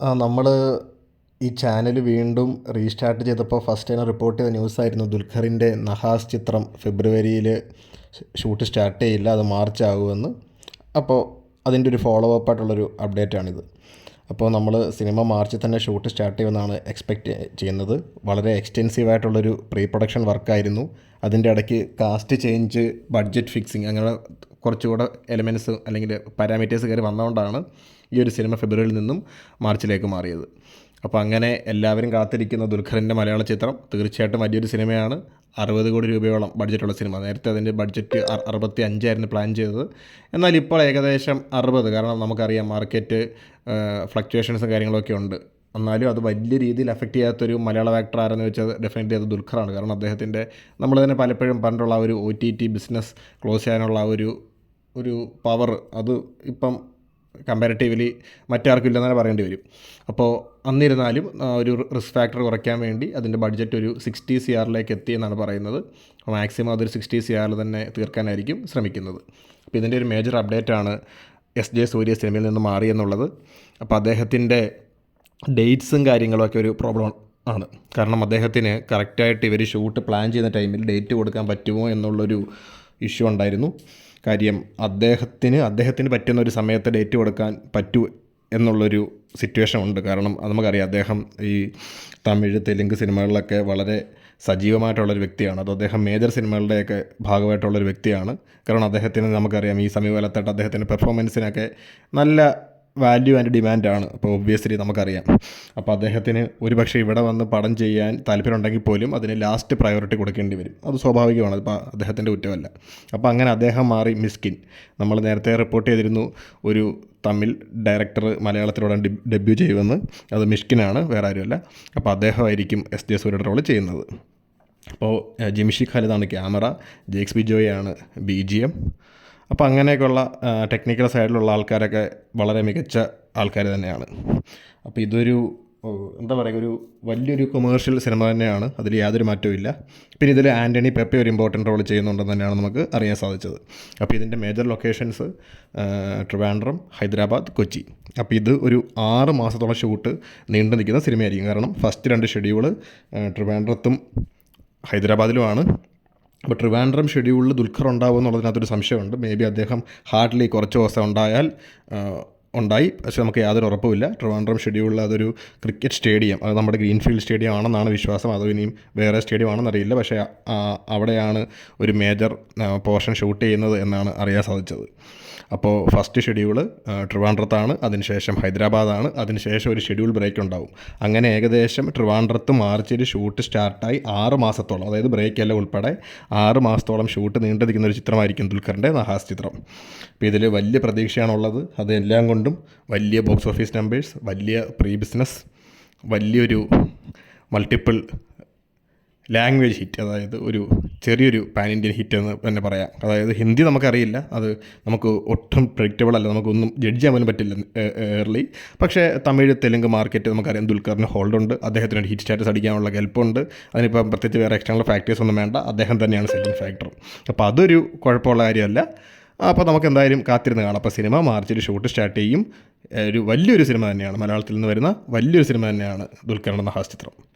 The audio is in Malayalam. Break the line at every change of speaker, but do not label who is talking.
നമ്മൾ ഈ ചാനൽ വീണ്ടും റീസ്റ്റാർട്ട് ചെയ്തപ്പോൾ ഫസ്റ്റ് തന്നെ റിപ്പോർട്ട് ചെയ്ത ന്യൂസായിരുന്നു ദുൽഖറിന്റെ നഹാസ് ചിത്രം ഫെബ്രുവരിയിൽ ഷൂട്ട് സ്റ്റാർട്ട് ചെയ്യില്ല അത് മാർച്ച് ആകുമെന്ന്. അപ്പോൾ അതിന്റെ ഒരു ഫോളോ അപ്പ് ആയിട്ടുള്ളൊരു അപ്ഡേറ്റ് ആണിത്. അപ്പോൾ നമ്മൾ സിനിമ മാർച്ചിൽ തന്നെ ഷൂട്ട് സ്റ്റാർട്ട് ചെയ്യുമെന്നാണ് എക്സ്പെക്റ്റ് ചെയ്യുന്നത്. വളരെ എക്സ്റ്റെൻസീവ് ആയിട്ടുള്ളൊരു പ്രീ പ്രൊഡക്ഷൻ വർക്കായിരുന്നു അതിന്റെ ഇടയ്ക്ക് കാസ്റ്റ് ചേഞ്ച് ബഡ്ജറ്റ് ഫിക്സിങ് അങ്ങനെ കുറച്ചുകൂടെ എലമെന്റ്സ് അല്ലെങ്കിൽ പാരാമീറ്റേഴ്സ് കയറി വന്നതുകൊണ്ടാണ് ഈ ഒരു സിനിമ ഫെബ്രുവരിയിൽ നിന്നും മാർച്ചിലേക്ക് മാറിയത്. അപ്പോൾ അങ്ങനെ എല്ലാവരും കാത്തിരിക്കുന്ന ദുൽഖറിന്റെ മലയാള ചിത്രം തീർച്ചയായിട്ടും വലിയൊരു സിനിമയാണ് അറുപത് കോടി രൂപയോളം ബഡ്ജറ്റുള്ള സിനിമ നേരത്തെ അതിന്റെ ബഡ്ജറ്റ് അറുപത്തി അഞ്ചായിരുന്നു പ്ലാൻ ചെയ്തത്. എന്നാൽ ഇപ്പോൾ ഏകദേശം അറുപത്. കാരണം നമുക്കറിയാം മാർക്കറ്റ് ഫ്ലക്ച്വേഷൻസും കാര്യങ്ങളൊക്കെ ഉണ്ട്. എന്നാലും അത് വലിയ രീതിയിൽ എഫക്റ്റ് ചെയ്യാത്തൊരു മലയാള ആക്ടർ ആരെന്ന് വെച്ചാൽ ഡെഫിനറ്റ്ലി അത് ദുൽഖറാണ്. കാരണം അദ്ദേഹത്തിന്റെ നമ്മൾ തന്നെ പലപ്പോഴും പറഞ്ഞിട്ടുള്ള ആ ഒരു O T T business close ചെയ്യാനുള്ള ആ ഒരു ഒരു പവർ അത് ഇപ്പം കമ്പാരിറ്റീവ്ലി മറ്റാർക്കും ഇല്ലെന്ന് തന്നെ പറയേണ്ടി വരും. അപ്പോൾ അന്നിരുന്നാലും ഒരു റിസ്ക് ഫാക്ടർ കുറയ്ക്കാൻ വേണ്ടി അതിന്റെ ബഡ്ജറ്റ് ഒരു സിക്സ്റ്റി സി ആറിലേക്ക് എത്തി എന്നാണ് പറയുന്നത്. മാക്സിമം അതൊരു സിക്സ്റ്റി സി ആറിൽ തന്നെ തീർക്കാനായിരിക്കും ശ്രമിക്കുന്നത്. അപ്പോൾ ഇതിന്റെ ഒരു മേജർ അപ്ഡേറ്റ് ആണ് എസ് ജെ സൂര്യ സിനിമയിൽ നിന്ന് മാറി എന്നുള്ളത്. അപ്പോൾ അദ്ദേഹത്തിന്റെ ഡേറ്റ്സും കാര്യങ്ങളൊക്കെ ഒരു പ്രോബ്ലം ആണ്. കാരണം അദ്ദേഹത്തിന് കറക്റ്റായിട്ട് ഇവർ ഷൂട്ട് പ്ലാൻ ചെയ്യുന്ന ടൈമിൽ ഡേറ്റ് കൊടുക്കാൻ പറ്റുമോ എന്നുള്ളൊരു ഇഷ്യൂ ഉണ്ടായിരുന്നു. കാര്യം അദ്ദേഹത്തിന് അദ്ദേഹത്തിന് പറ്റുന്ന ഒരു സമയത്ത് ഡേറ്റ് കൊടുക്കാൻ പറ്റൂ എന്നുള്ളൊരു സിറ്റുവേഷൻ ഉണ്ട്. കാരണം അത് നമുക്കറിയാം അദ്ദേഹം ഈ തമിഴ് തെലുങ്ക് സിനിമകളിലൊക്കെ വളരെ സജീവമായിട്ടുള്ളൊരു വ്യക്തിയാണ്. അത് അദ്ദേഹം മേജർ സിനിമകളുടെയൊക്കെ ഭാഗമായിട്ടുള്ളൊരു വ്യക്തിയാണ്. കാരണം അദ്ദേഹത്തിന് നമുക്കറിയാം ഈ സമീപകാലത്തായിട്ട് അദ്ദേഹത്തിന്റെ പെർഫോമൻസിനൊക്കെ നല്ല വാല്യൂ ആൻഡ് ഡിമാൻഡാണ് അപ്പോൾ ഒബ്വിയസ്ലി നമുക്കറിയാം. അപ്പോൾ അദ്ദേഹത്തിന് ഒരുപക്ഷെ ഇവിടെ വന്ന് പടം ചെയ്യാൻ താല്പര്യമുണ്ടെങ്കിൽ പോലും അതിന് ലാസ്റ്റ് പ്രയോറിറ്റി കൊടുക്കേണ്ടി വരും. അത് സ്വാഭാവികമാണ്. ഇപ്പോൾ അദ്ദേഹത്തിന്റെ കുറ്റമല്ല. അപ്പോൾ അങ്ങനെ അദ്ദേഹം മാറി മിസ്കിൻ. നമ്മൾ നേരത്തെ റിപ്പോർട്ട് ചെയ്തിരുന്നു ഒരു തമിഴ് ഡയറക്ടർ മലയാളത്തിലൂടെ ഡെബ്യൂ ചെയ്യുമെന്ന്. അത് മിഷ്കിനാണ് വേറെ ആരുമല്ല. അപ്പോൾ അദ്ദേഹമായിരിക്കും എസ് ജെ സൂര്യയുടെ റോൾ ചെയ്യുന്നത്. അപ്പോൾ ജിംഷി ഖാലിദാണ് ക്യാമറ ജേക്സ് ബിജോയാണ് ബി ജി എം അപ്പോൾ അങ്ങനെയൊക്കെയുള്ള ടെക്നിക്കൽ സൈഡിലുള്ള ആൾക്കാരൊക്കെ വളരെ മികച്ച ആൾക്കാർ തന്നെയാണ്. അപ്പോൾ ഇതൊരു എന്താ പറയുക ഒരു വലിയൊരു കൊമേഴ്ഷ്യൽ സിനിമ തന്നെയാണ്. അതിൽ യാതൊരു മാറ്റവും ഇല്ല പിന്നെ ഇതിൽ ആന്റണി പെപ്പെ ഒരു ഇമ്പോർട്ടന്റ് റോൾ ചെയ്യുന്നുണ്ടെന്ന് തന്നെയാണ് നമുക്ക് അറിയാൻ സാധിച്ചത്. അപ്പോൾ ഇതിന്റെ മേജർ ലൊക്കേഷൻസ് ട്രിവാൻഡ്രം ഹൈദരാബാദ് കൊച്ചി. അപ്പോൾ ഇത് ഒരു ആറ് മാസത്തോളം ഷൂട്ട് നീണ്ടു നിൽക്കുന്ന സിനിമയായിരിക്കും കാരണം ഫസ്റ്റ് രണ്ട് ഷെഡ്യൂൾ ട്രിവാൻഡ്രത്തും ഹൈദരാബാദിലുമാണ്. അപ്പോൾ ട്രിവാൻഡ്രം ഷെഡ്യൂളിൽ ദുൽഖർ ഉണ്ടാവും എന്നുള്ളതിനകത്തൊരു സംശയമുണ്ട്. മേ ബി അദ്ദേഹം ഹാർഡ്ലി കുറച്ച് ദിവസം ഉണ്ടായാൽ ഉണ്ടായി. പക്ഷേ നമുക്ക് യാതൊരു ഉറപ്പുമില്ല. ട്രിവാൻഡ്രം ഷെഡ്യൂളിൽ അതൊരു ക്രിക്കറ്റ് സ്റ്റേഡിയം അത് നമ്മുടെ ഗ്രീൻഫീൽഡ് സ്റ്റേഡിയം ആണെന്നാണ് വിശ്വാസം. അതോ ഇനിയും വേറെ സ്റ്റേഡിയം ആണെന്നറിയില്ല പക്ഷേ അവിടെയാണ് ഒരു മേജർ പോർഷൻ ഷൂട്ട് ചെയ്യുന്നത് എന്നാണ് അറിയാൻ സാധിച്ചത്. അപ്പോൾ ഫസ്റ്റ് ഷെഡ്യൂൾ ട്രിവാൻഡ്രത്താണ്. അതിനുശേഷം ഹൈദരാബാദാണ്. അതിനുശേഷം ഒരു ഷെഡ്യൂൾ ബ്രേക്ക് ഉണ്ടാവും അങ്ങനെ ഏകദേശം ട്രിവാൻഡ്രത്ത് മാർച്ചിൽ ഷൂട്ട് സ്റ്റാർട്ടായി ആറ് മാസത്തോളം. അതായത് ബ്രേക്ക് എല്ലാം ഉൾപ്പെടെ ആറ് മാസത്തോളം ഷൂട്ട് നീണ്ടു നിൽക്കുന്ന ഒരു ചിത്രമായിരിക്കും ദുൽഖറിന്റെ നഹാസ് ചിത്രം. അപ്പോൾ ഇതിൽ വലിയ പ്രതീക്ഷയാണുള്ളത്. അതെല്ലാം കൊണ്ടും വലിയ ബോക്സ് ഓഫീസ് നമ്പേഴ്സ് വലിയ പ്രീ ബിസിനസ് വലിയൊരു മൾട്ടിപ്പിൾ ലാംഗ്വേജ് ഹിറ്റ് അതായത് ഒരു ചെറിയൊരു പാൻ ഇന്ത്യൻ ഹിറ്റ് എന്ന് തന്നെ പറയാം. അതായത് ഹിന്ദി നമുക്കറിയില്ല. അത് നമുക്ക് ഒട്ടും പ്രഡിക്റ്റബിൾ അല്ല. നമുക്കൊന്നും ജഡ്ജ് ചെയ്യാൻ പോലും പറ്റില്ല ഏർലി പക്ഷേ തമിഴ് തെലുങ്ക് മാർക്കറ്റ് നമുക്കറിയാം ദുൽഖറിന് ഹോൾഡ് ഉണ്ട്. അദ്ദേഹത്തിന് ഹിറ്റ് സ്റ്റാറ്റസ് അടിക്കാനുള്ള കെൽപ്പുണ്ട് അതിനിപ്പം പ്രത്യേകിച്ച് വേറെ എക്സ്റ്റേണൽ ഫാക്ടേഴ്സ് ഒന്നും വേണ്ട. അദ്ദേഹം തന്നെയാണ് സെല്ലിംഗ് ഫാക്ടർ അപ്പോൾ അതൊരു കുഴപ്പമുള്ള കാര്യമല്ല. അപ്പോൾ നമുക്ക് എന്തായാലും കാത്തിരുന്ന് കാണാം. അപ്പോൾ സിനിമ മാർച്ചിൽ ഷൂട്ട് സ്റ്റാർട്ട് ചെയ്യും. ഒരു വലിയൊരു സിനിമ തന്നെയാണ് മലയാളത്തിൽ നിന്ന് വരുന്ന വലിയൊരു സിനിമ തന്നെയാണ് ദുൽഖറിന്റെ നഹാസ് ചിത്രം